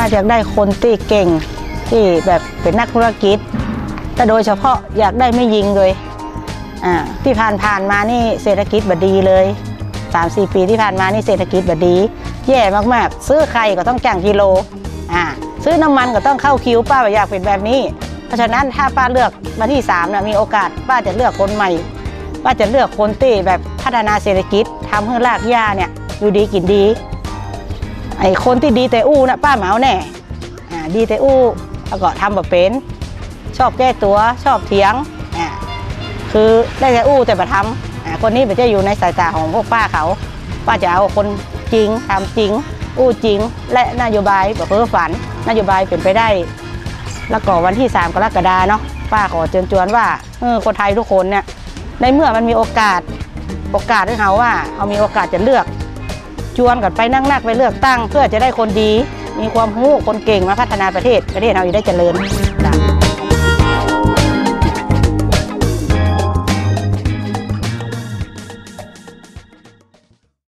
ป้าอยากได้คนที่เก่งที่แบบเป็นนักธุรกิจ แต่โดยเฉพาะอยากได้ไม่ยิงเลยอ่าที่ผ่านผ่านๆมานี่เศรษฐกิจบดีเลย3 4ปีที่ผ่านมานี่เศรษฐกิจบดี แย่มากๆ ซื้อไข่ก็ต้องจ้างกิโลอ่าซื้อน้ำมันก็ต้องเข้าคิวป้าอยากเป็นแบบนี้ เพราะฉะนั้นถ้าป้าเลือกมาที่3นะมีโอกาสป้าจะเลือกคนใหม่ป้าจะเลือกคนที่แบบพัฒนาเศรษฐกิจทำให้รากหญ้าเนี่ยอยู่ดีกินดี ไอ้คนที่ดีแต่อู้นะป้าเหมาแน่อ่าดีแต่อู้แล้วก็ทำแบบเป็น ชอบแก้ตัวชอบเถียงอ่าคือได้แต่อู้แต่ประทำอ่าคนนี้มันจะอยู่ในสายตาของพวกป้าเขา ป้าจะเอาคนจริงทำจริง อู้จริง และนโยบายแบบเพ้อฝัน นโยบายเป็นไปได้ แล้วก็วันที่ 3 กรกฎาเนาะป้าขอเชิญชวนว่าเออคนไทยทุกคนเนี่ยในเมื่อมันมีโอกาสโอกาสให้เขาว่าเขามีโอกาสจะเลือก ชวนกันไปนั่งนักไปเลือกตั้ง เพื่อจะได้คนดี มีความรู้คนเก่งมาพัฒนาประเทศประเทศเราจะได้เจริญจ้ะ